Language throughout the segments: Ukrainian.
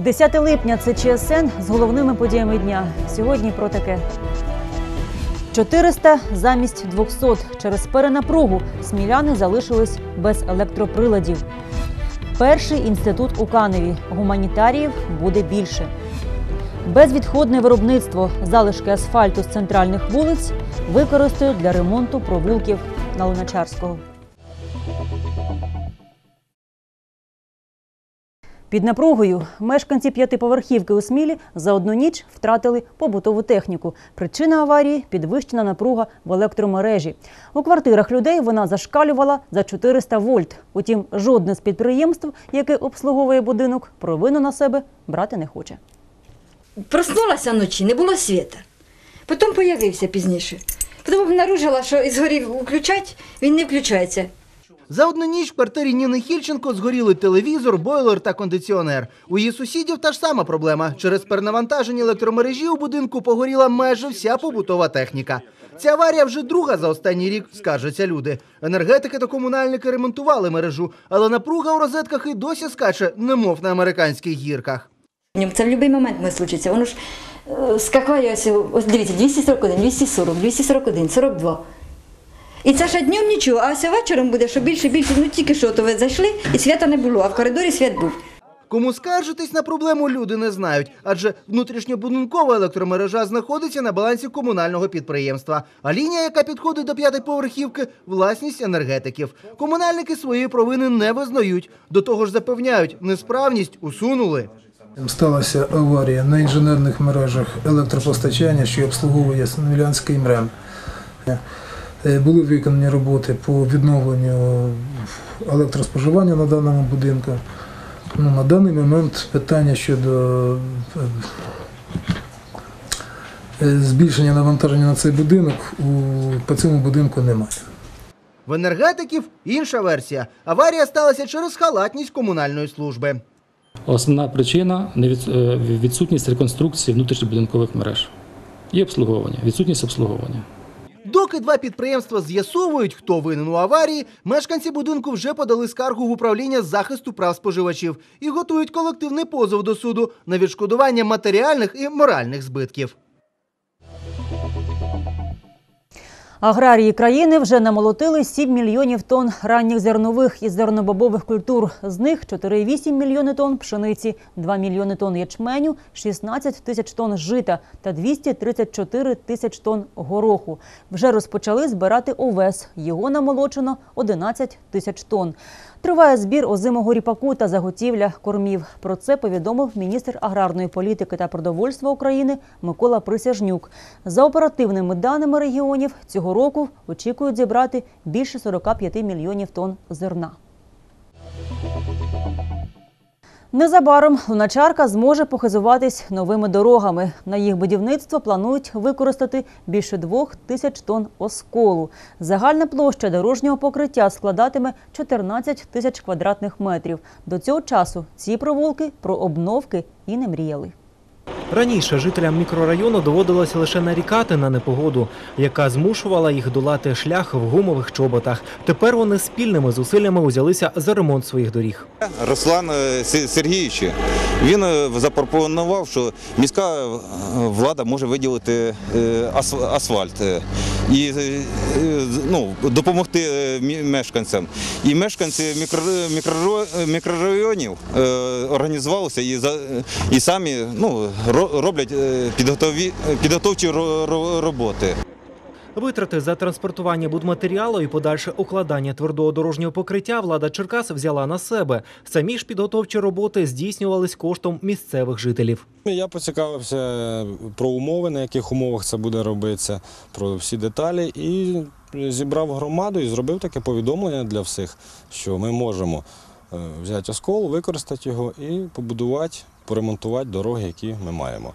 10 липня це ЧСН з головними подіями дня. Сьогодні про таке. 400 замість 200. Через перенапругу сміляни залишились без електроприладів. Перший інститут у Каневі. Гуманітаріїв буде більше. Безвідходне виробництво залишки асфальту з центральних вулиць використають для ремонту провулків на Луначарського. Під напругою мешканці п'ятиповерхівки у Смілі за одну ніч втратили побутову техніку. Причина аварії підвищена напруга в електромережі. У квартирах людей вона зашкалювала за 400 вольт. Утім, жодне з підприємств, яке обслуговує будинок, провину на себе брати не хоче. Проснулася вночі, не було світа. Потім появився пізніше. Потім обнаружила, що згорів включать, він не включається. За одну ніч в квартирі Ніни Хільченко згоріли телевізор, бойлер та кондиціонер. У її сусідів та ж сама проблема. Через перенавантаження електромережі у будинку погоріла майже вся побутова техніка. Ця аварія вже друга за останній рік, скаржаться люди. Енергетики та комунальники ремонтували мережу, але напруга у розетках і досі скаче, немов на американських гірках. Це в будь-який момент може случитися. Воно ж е, скакає ось, ось дивіться, 241, 240, 241, 42. І це ще днем нічого, а ось вечором буде, що більше, більше, ну тільки що, то ви зайшли, і свята не було, а в коридорі світ був. Кому скаржитись на проблему люди не знають, адже внутрішньобудинкова електромережа знаходиться на балансі комунального підприємства. А лінія, яка підходить до п'ятиповерхівки, власність енергетиків. Комунальники своєї провини не визнають. До того ж запевняють, несправність усунули. Сталася аварія на інженерних мережах електропостачання, що обслуговує Смілянський МРЕМ. Е, Були виконані роботи по відновленню електроспоживання на даному будинку. Ну, на даний момент питання щодо е, е, збільшення навантаження на цей будинок у, по цьому будинку немає. В енергетиків інша версія. Аварія сталася через халатність комунальної служби. Основна причина відсутність реконструкції внутрішньобудинкових мереж і обслуговування, відсутність обслуговування. Доки два підприємства з'ясовують, хто винен у аварії, мешканці будинку вже подали скаргу в управління захисту прав споживачів і готують колективний позов до суду на відшкодування матеріальних і моральних збитків. Аграрії країни вже намолотили 7 мільйонів тонн ранніх зернових і зернобобових культур. З них 4,8 мільйони тонн пшениці, 2 мільйони тонн ячменю, 16 тисяч тонн жита та 234 тисяч тонн гороху. Вже розпочали збирати овес. Його намолочено 11 тисяч тонн. Триває збір озимого ріпаку та заготівля кормів. Про це повідомив міністр аграрної політики та продовольства України Микола Присяжнюк. За оперативними даними регіонів, цього року очікують зібрати більше 45 мільйонів тонн зерна. Незабаром Луначарка зможе похизуватись новими дорогами. На їх будівництво планують використати більше двох тисяч тонн осколу. Загальна площа дорожнього покриття складатиме 14 тисяч квадратних метрів. До цього часу ці провулки про обновки і не мріяли. Раніше жителям мікрорайону доводилося лише нарікати на непогоду, яка змушувала їх долати шлях в гумових чоботах. Тепер вони спільними зусиллями узялися за ремонт своїх доріг. Руслан е, Сергійович, він е, запропонував, що міська е, влада може виділити асфальт і ну, допомогти мешканцям. І мешканці мікрорайонів організувалися і, і самі ну, роблять е, підготовчі ро- ро- роботи. Витрати за транспортування будматеріалу і подальше укладання твердого дорожнього покриття влада Черкас взяла на себе. Самі ж підготовчі роботи здійснювались коштом місцевих жителів. Я поцікавився про умови, на яких умовах це буде робитися, про всі деталі і зібрав громаду і зробив таке повідомлення для всіх, що ми можемо е, взяти оскол, використати його і побудувати, поремонтувати дороги, які ми маємо.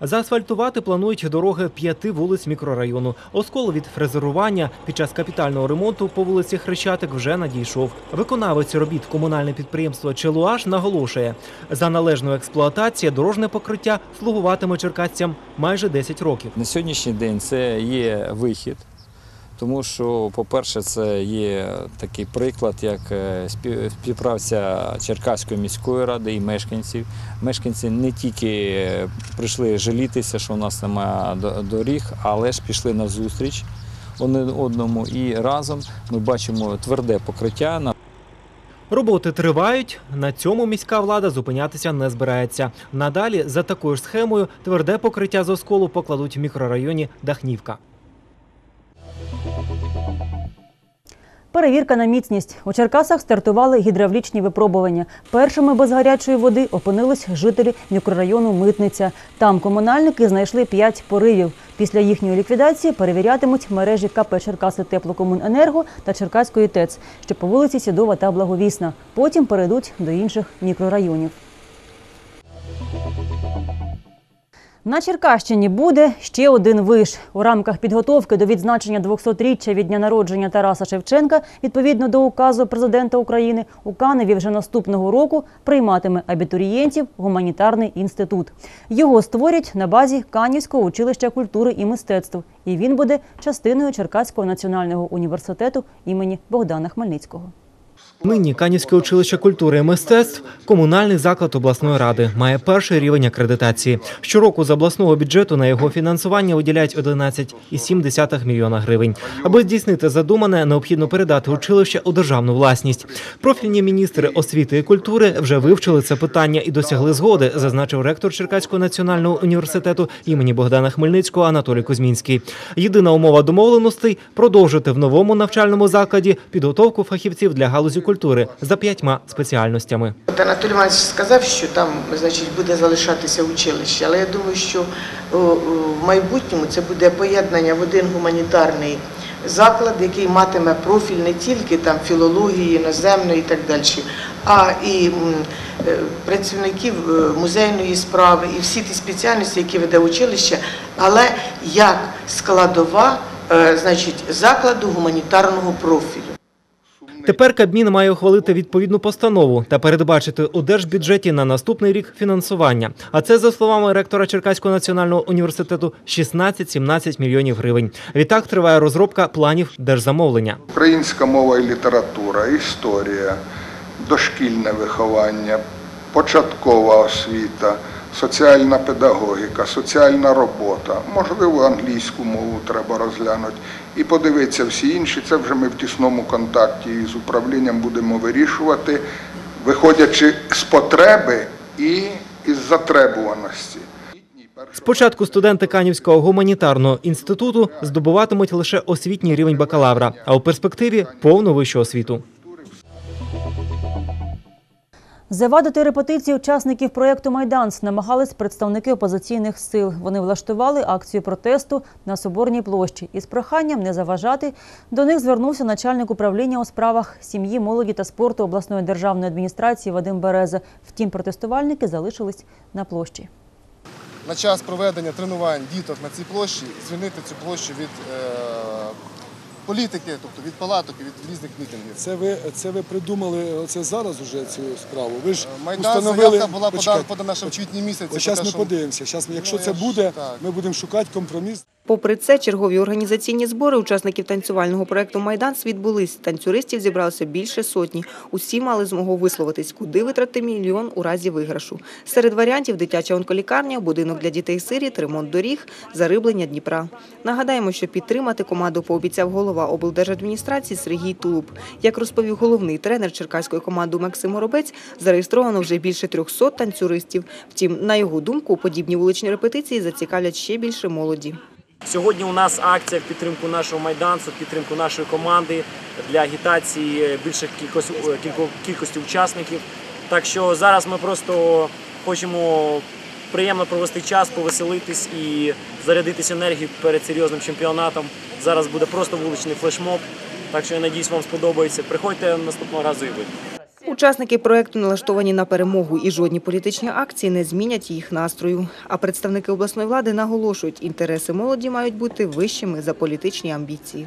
Заасфальтувати планують дороги п'яти вулиць мікрорайону. Оскол від фрезерування під час капітального ремонту по вулиці Хрещатик вже надійшов. Виконавець робіт комунальне підприємство Челуаш наголошує, за належну експлуатацію дорожне покриття слугуватиме черкасцям майже 10 років. На сьогоднішній день це є вихід Тому що, по-перше, це є такий приклад, як е, співпраця Черкаської міської ради і мешканців. Мешканці не тільки е, прийшли жалітися, що у нас немає доріг, але ж пішли на зустріч один одному. І разом ми бачимо тверде покриття Роботи тривають. На цьому міська влада зупинятися не збирається. Надалі за такою ж схемою тверде покриття з осколу покладуть в мікрорайоні Дахнівка. Перевірка на міцність. У Черкасах стартували гідравлічні випробування. Першими без гарячої води опинились жителі мікрорайону Митниця. Там комунальники знайшли п'ять поривів. Після їхньої ліквідації перевірятимуть мережі КП Черкаси Теплокомуненерго та Черкаської ТЕЦ, що по вулиці Сідова та Благовісна. Потім перейдуть до інших мікрорайонів. На Черкащині буде ще один виш. У рамках підготовки до відзначення 200-річчя від дня народження Тараса Шевченка, відповідно до указу президента України, у Каневі вже наступного року прийматиме абітурієнтів гуманітарний інститут. Його створять на базі Канівського училища культури і мистецтв, і він буде частиною Черкаського національного університету імені Богдана Хмельницького. Нині Канівське училище культури і мистецтв комунальний заклад обласної ради має перший рівень акредитації. Щороку з обласного бюджету на його фінансування виділяють 11,7 мільйона гривень. Аби здійснити задумане, необхідно передати училище у державну власність. Профільні міністри освіти і культури вже вивчили це питання і досягли згоди, зазначив ректор Черкаського національного університету імені Богдана Хмельницького Анатолій Кузьмінський. Єдина умова домовленостей продовжити в новому навчальному закладі підготовку фахівців для галузі культури за п'ятьма спеціальностями. Анатолій Іванович сказав, що там значить, буде залишатися училище, але я думаю, що о, в майбутньому це буде поєднання в один гуманітарний заклад, який матиме профіль не тільки там філології, іноземної і так далі, а і е, працівників е, музейної справи і всі ті спеціальності, які веде училище, але як складова е, значить, закладу гуманітарного профілю. Тепер Кабмін має ухвалити відповідну постанову та передбачити у держбюджеті на наступний рік фінансування. А це, за словами ректора Черкаського національного університету, 16-17 мільйонів гривень. Відтак триває розробка планів держзамовлення. Українська мова і література, історія, дошкільне виховання, початкова освіта, соціальна педагогіка, соціальна робота. Можливо, англійську мову треба розглянути. І подивитися всі інші. Це вже ми в тісному контакті з управлінням будемо вирішувати, виходячи з потреби і із затребуваності. Спочатку студенти Канівського гуманітарного інституту здобуватимуть лише освітній рівень бакалавра, а у перспективі повну вищу освіту. Завадити репетиції учасників проєкту Майданс намагались представники опозиційних сил. Вони влаштували акцію протесту на Соборній площі із проханням не заважати. До них звернувся начальник управління у справах сім'ї, молоді та спорту обласної державної адміністрації Вадим Береза. Втім, протестувальники залишились на площі. на час проведення тренувань діток на цій площі звільнити цю площу від е, політики, тобто від палаток і від різних мітингів. Це ви, це ви придумали оце зараз уже цю справу. Ви ж Майдан установили... заявка була подана, Почекайте. подана ще в квітні місяці. Ось зараз ми що- подивимося. Щас, якщо Ну, це ж- буде, так. ми будемо шукати компроміс. Попри це, чергові організаційні збори учасників танцювального проекту Майданс відбулись. Танцюристів зібралося більше сотні. Усі мали змогу висловитись, куди витратити мільйон у разі виграшу. Серед варіантів дитяча онколікарня, будинок для дітей-сиріт, ремонт доріг, зариблення Дніпра. Нагадаємо, що підтримати команду пообіцяв голова облдержадміністрації Сергій Тулуб. Як розповів головний тренер черкаської команди Максим Оробець, зареєстровано вже більше 300 танцюристів. Втім, на його думку, подібні вуличні репетиції зацікавлять ще більше молоді. Сьогодні у нас акція в підтримку нашого майданцю, в підтримку нашої команди для агітації більших кількості, кілько- кількості учасників. Так що зараз ми просто хочемо приємно провести час, повеселитись і зарядитись енергією перед серйозним чемпіонатом. Зараз буде просто вуличний флешмоб. Так що я надіюсь, вам сподобається. Приходьте наступного разу і ви. Учасники проекту налаштовані на перемогу, і жодні політичні акції не змінять їх настрою. А представники обласної влади наголошують, інтереси молоді мають бути вищими за політичні амбіції.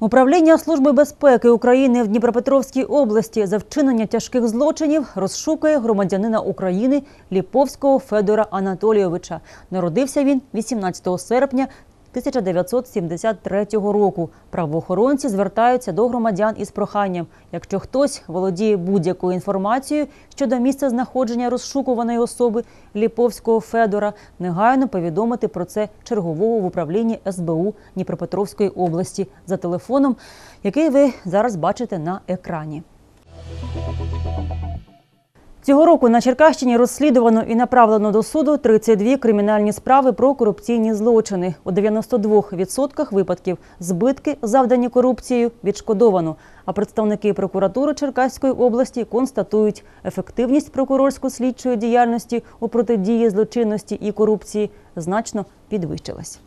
Управління Служби безпеки України в Дніпропетровській області за вчинення тяжких злочинів розшукує громадянина України Ліповського Федора Анатолійовича. Народився він 18 серпня 1973 року. Правоохоронці звертаються до громадян із проханням. Якщо хтось володіє будь-якою інформацією щодо місця знаходження розшукуваної особи Ліповського Федора, негайно повідомити про це чергового в управлінні СБУ Дніпропетровської області за телефоном, який ви зараз бачите на екрані. Цього року на Черкащині розслідувано і направлено до суду 32 кримінальні справи про корупційні злочини. У 92% випадків збитки, завдані корупцією, відшкодовано. А представники прокуратури Черкаської області констатують, ефективність прокурорсько-слідчої діяльності у протидії злочинності і корупції значно підвищилась.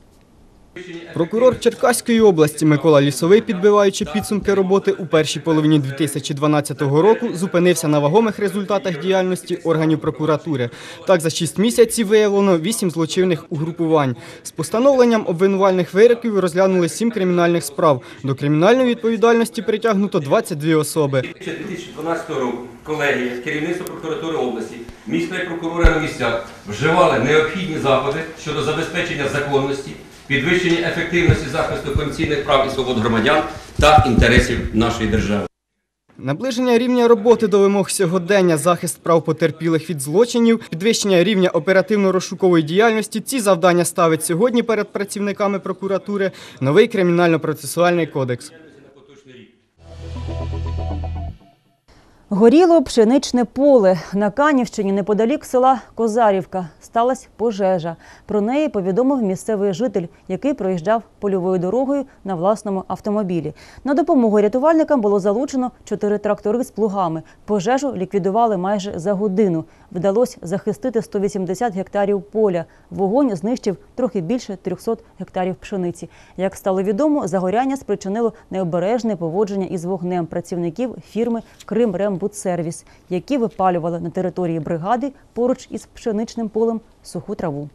Прокурор Черкаської області Микола Лісовий, підбиваючи підсумки роботи у першій половині 2012 року, зупинився на вагомих результатах діяльності органів прокуратури. Так, за 6 місяців виявлено 8 злочинних угрупувань. З постановленням обвинувальних вироків розглянули 7 кримінальних справ. До кримінальної відповідальності притягнуто 22 особи. 2012 року колегія, керівництво прокуратури області, міські прокурори на місцях вживали необхідні заходи щодо забезпечення законності, підвищення ефективності захисту конституційних прав і свобод громадян та інтересів нашої держави. Наближення рівня роботи до вимог сьогодення, захист прав потерпілих від злочинів, підвищення рівня оперативно-розшукової діяльності. Ці завдання ставить сьогодні перед працівниками прокуратури новий кримінально-процесуальний кодекс. Горіло пшеничне поле на Канівщині неподалік села Козарівка. Сталася пожежа. Про неї повідомив місцевий житель, який проїжджав польовою дорогою на власному автомобілі. На допомогу рятувальникам було залучено чотири трактори з плугами. Пожежу ліквідували майже за годину. Вдалося захистити 180 гектарів поля. Вогонь знищив трохи більше 300 гектарів пшениці. Як стало відомо, загоряння спричинило необережне поводження із вогнем працівників фірми «Кримрембудсервіс», які випалювали на території бригади поруч із пшеничним полем суху траву.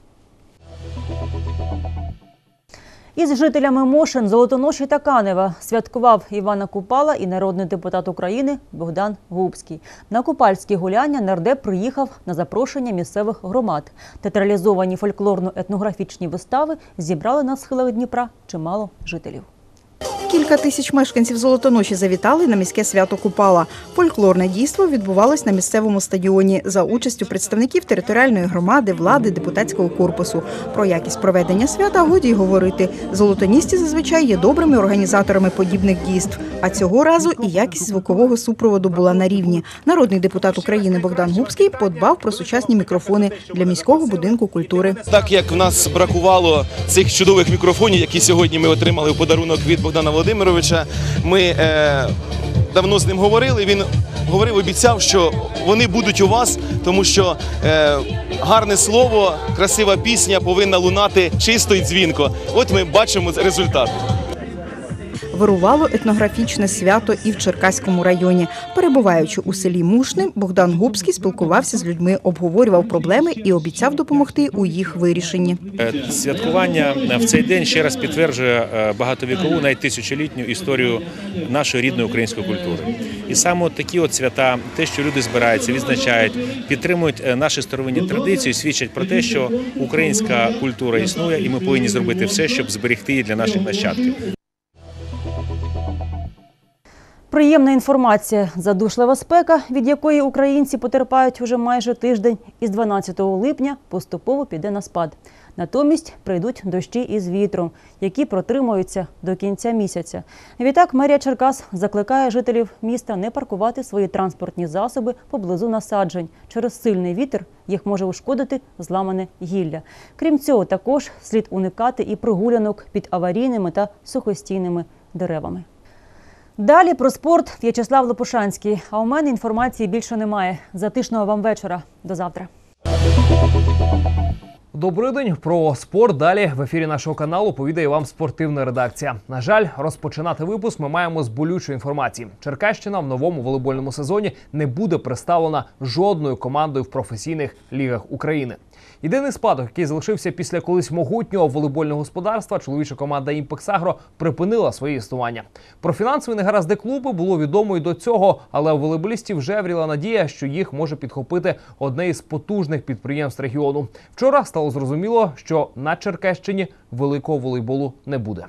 Із жителями Мошин, Золотоноші та Канева святкував Івана Купала і народний депутат України Богдан Губський. На купальські гуляння нардеп приїхав на запрошення місцевих громад. Театралізовані фольклорно-етнографічні вистави зібрали на схилах Дніпра чимало жителів. Кілька тисяч мешканців Золотоноші завітали на міське свято Купала. Фольклорне дійство відбувалось на місцевому стадіоні за участю представників територіальної громади, влади, депутатського корпусу. Про якість проведення свята годі й говорити. Золотоністі зазвичай є добрими організаторами подібних дійств. А цього разу і якість звукового супроводу була на рівні. Народний депутат України Богдан Губський подбав про сучасні мікрофони для міського будинку культури. Так як в нас бракувало цих чудових мікрофонів, які сьогодні ми отримали в подарунок від Богдана Володимировича, ми е, давно з ним говорили. Він говорив, обіцяв, що вони будуть у вас, тому що е, гарне слово, красива пісня повинна лунати чисто і дзвінко. От ми бачимо результат. Вирувало етнографічне свято і в Черкаському районі. Перебуваючи у селі Мушни, Богдан Губський спілкувався з людьми, обговорював проблеми і обіцяв допомогти у їх вирішенні. Е, Святкування в цей день ще раз підтверджує е, багатовікову, навіть тисячолітню історію нашої рідної української культури. І саме такі от свята, те, що люди збираються, відзначають, підтримують е, наші старовинні традиції, свідчать про те, що українська культура існує, і ми повинні зробити все, щоб зберегти її для наших нащадків. Приємна інформація. Задушлива спека, від якої українці потерпають уже майже тиждень, із 12 липня поступово піде на спад. Натомість прийдуть дощі із вітром, які протримуються до кінця місяця. Відтак мерія Черкас закликає жителів міста не паркувати свої транспортні засоби поблизу насаджень. Через сильний вітер їх може ушкодити зламане гілля. Крім цього, також слід уникати і прогулянок під аварійними та сухостійними деревами. Далі про спорт В'ячеслав Лопушанський. А у мене інформації більше немає. Затишного вам вечора. До завтра. Добрий день про спорт. Далі в ефірі нашого каналу повідає вам спортивна редакція. На жаль, розпочинати випуск ми маємо з болючої інформації. Черкащина в новому волейбольному сезоні не буде представлена жодною командою в професійних лігах України. Єдиний спадок, який залишився після колись могутнього волейбольного господарства, чоловіча команда «Імпексагро» припинила своє існування. Про фінансові негаразди клубу було відомо і до цього, але у волейболістів вже вріла надія, що їх може підхопити одне із потужних підприємств регіону. Вчора стало зрозуміло, що на Черкащині великого волейболу не буде.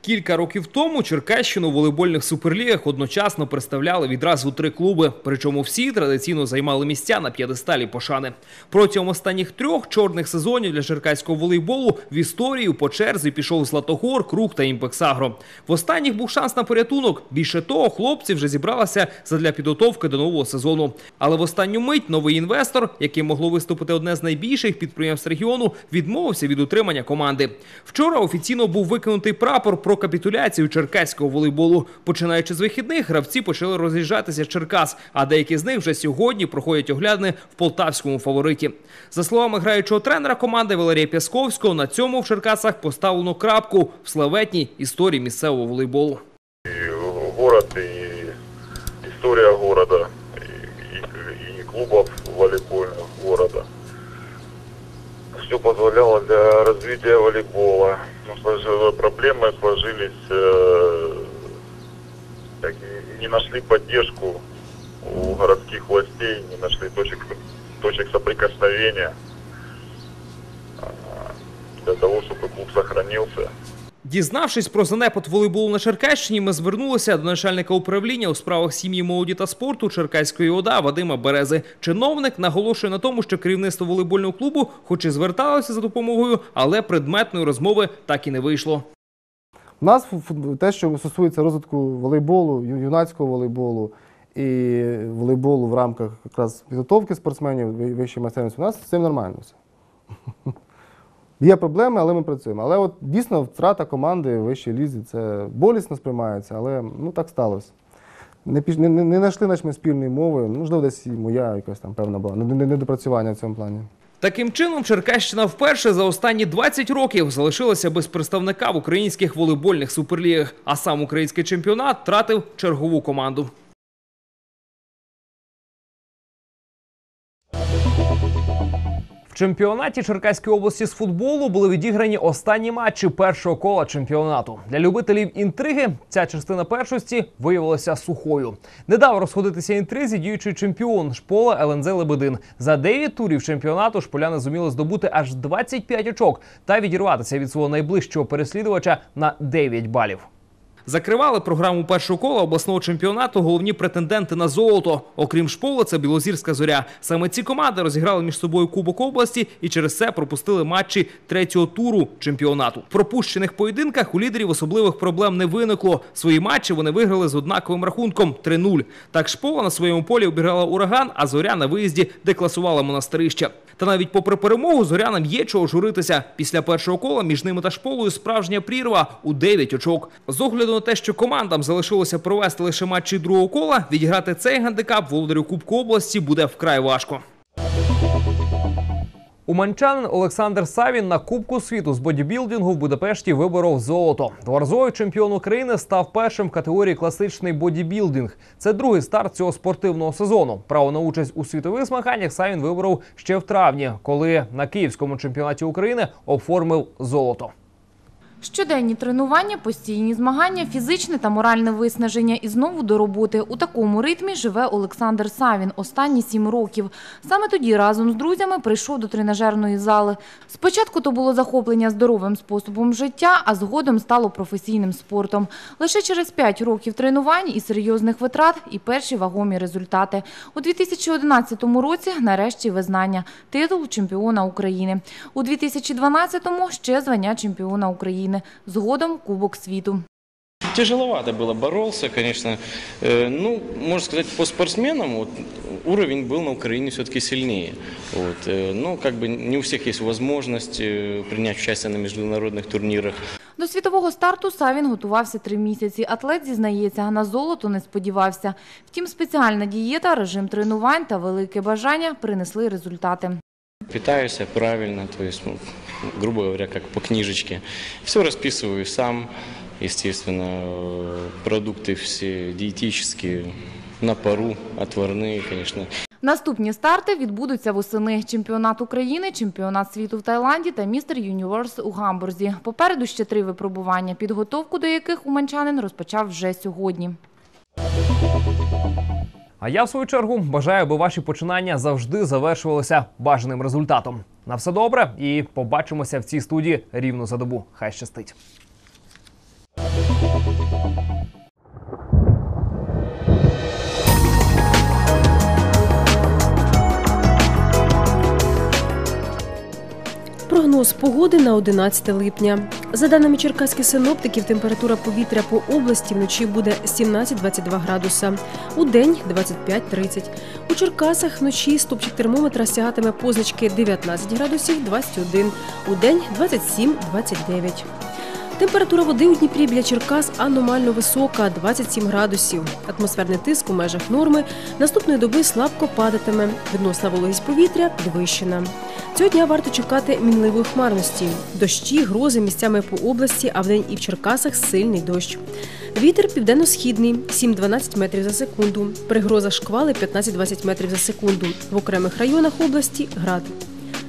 Кілька років тому Черкащину у волейбольних суперлігах одночасно представляли відразу три клуби, причому всі традиційно займали місця на п'єдесталі пошани. Протягом останніх трьох чорних сезонів для черкаського волейболу в історію по черзі пішов Златогор, Круг та Імпексагро. В останніх був шанс на порятунок. Більше того, хлопці вже зібралися задля підготовки до нового сезону. Але в останню мить новий інвестор, яким могло виступити одне з найбільших підприємств регіону, відмовився від утримання команди. Вчора офіційно був викинутий прапор про капітуляцію черкаського волейболу. Починаючи з вихідних, гравці почали роз'їжджатися з Черкас, а деякі з них вже сьогодні проходять оглядини в полтавському фавориті. За словами граючого тренера команди Валерія Пясковського, на цьому в Черкасах поставлено крапку в славетній історії місцевого волейболу. город и история города и, и- и клубов города. Все позволяло для развития волейбола. Сложились- проблемы сложились, э, так, не нашли поддержку у городских властей, не нашли точек, точек соприкосновения а, для того, чтобы клуб сохранился. Дізнавшись про занепад волейболу на Черкащині, ми звернулися до начальника управління у справах сім'ї, молоді та спорту Черкаської ОДА Вадима Берези. Чиновник наголошує на тому, що керівництво волейбольного клубу, хоч і зверталося за допомогою, але предметної розмови так і не вийшло. У нас те, що стосується розвитку волейболу, юнацького волейболу і волейболу в рамках якраз підготовки спортсменів вищої майстерності, у нас з цим нормально все. Є проблеми, але ми працюємо. Але от дійсно втрата команди в вищій лізі це болісно сприймається, але ну так сталося. Не, піш- не, не, не знайшли значить, ми спільної мови. Можливо, десь і моя якась там певна була не- не- недопрацювання в цьому плані. Таким чином, Черкащина вперше за останні 20 років залишилася без представника в українських волейбольних суперлігах, а сам український чемпіонат втратив чергову команду. Чемпіонаті Черкаської області з футболу були відіграні останні матчі першого кола чемпіонату. Для любителів інтриги ця частина першості виявилася сухою. Не дав розходитися інтризі діючий чемпіон шпола ЛНЗ Лебедин. За 9 турів чемпіонату шполяни зуміли здобути аж 25 очок та відірватися від свого найближчого переслідувача на 9 балів. Закривали програму першого кола обласного чемпіонату головні претенденти на золото. Окрім шпола, це Білозірська зоря. Саме ці команди розіграли між собою Кубок області і через це пропустили матчі третього туру чемпіонату. В пропущених поєдинках у лідерів особливих проблем не виникло. Свої матчі вони виграли з однаковим рахунком 3-0. Так шпола на своєму полі обіграла ураган, а зоря на виїзді декласувала монастирище. Та навіть попри перемогу зорянам є чого журитися. Після першого кола між ними та шполою справжня прірва у 9 очок. З огляду на те, що командам залишилося провести лише матчі другого кола, відіграти цей гандикап володарю Кубку області буде вкрай важко. Уманчанин Олександр Савін на Кубку світу з бодібілдингу в Будапешті виборов золото. Дворазовий чемпіон України став першим в категорії класичний бодібілдинг. Це другий старт цього спортивного сезону. Право на участь у світових змаганнях Савін виборов ще в травні, коли на київському чемпіонаті України оформив золото. Щоденні тренування, постійні змагання, фізичне та моральне виснаження і знову до роботи. У такому ритмі живе Олександр Савін останні сім років. Саме тоді разом з друзями прийшов до тренажерної зали. Спочатку то було захоплення здоровим способом життя, а згодом стало професійним спортом. Лише через п'ять років тренувань і серйозних витрат і перші вагомі результати. У 2011 році нарешті визнання – титул чемпіона України. У 2012-му ще звання чемпіона України. Згодом Кубок світу. Тяжеловато было, боролся, конечно. Э, Ну, можно сказать, по спортсменам вот, уровень был на Украине все-таки сильнее. Вот. э, Ну, как бы не у всех есть возможность э, принять участие на международных турнирах. До світового старту Савін готувався три місяці. Атлет зізнається, на золото не сподівався. Втім, спеціальна дієта, режим тренувань та велике бажання принесли результати. Питаюсь я правильно, то есть, ну, грубо говоря, как по книжечке. Все расписываю сам, естественно, э, продукты все диетические, на пару, отварные, конечно. Наступні старти відбудуться восени. Чемпіонат України, чемпіонат світу в Таїланді та містер Юніверс у Гамбурзі. Попереду ще три випробування, підготовку до яких уманчанин розпочав вже сьогодні. А я, в свою чергу, бажаю, аби ваші починання завжди завершувалися бажаним результатом. На все добре і побачимося в цій студії рівно за добу. Хай щастить. Прогноз погоди на 11 липня. За даними черкаських синоптиків, температура повітря по області вночі буде 17-22 градуса, у день 25-30. У Черкасах вночі стопчик термометра сягатиме позначки 19 градусів 21, у день 27-29. Температура води у Дніпрі біля Черкас аномально висока 27 градусів. Атмосферний тиск у межах норми наступної доби слабко падатиме. Відносна вологість повітря підвищена. Цього дня варто чекати мінливої хмарності. Дощі, грози місцями по області, а вдень і в Черкасах сильний дощ. Вітер південно-східний 7-12 метрів за секунду. Пригроза шквали 15-20 метрів за секунду. В окремих районах області град.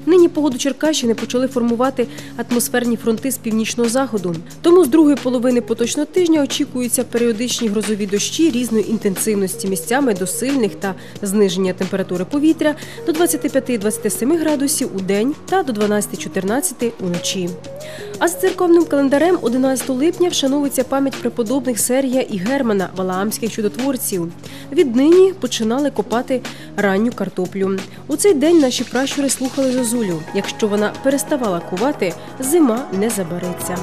Нині погоду Черкащини почали формувати атмосферні фронти з північного заходу. Тому з другої половини поточного тижня очікуються періодичні грозові дощі різної інтенсивності місцями до сильних та зниження температури повітря до 25-27 градусів у день та до 12-14 уночі. А з церковним календарем 11 липня вшановується пам'ять преподобних Сергія і Германа Валаамських чудотворців. Віднині починали копати ранню картоплю. У цей день наші пращури слухали зозулю. Якщо вона переставала кувати, зима не забереться.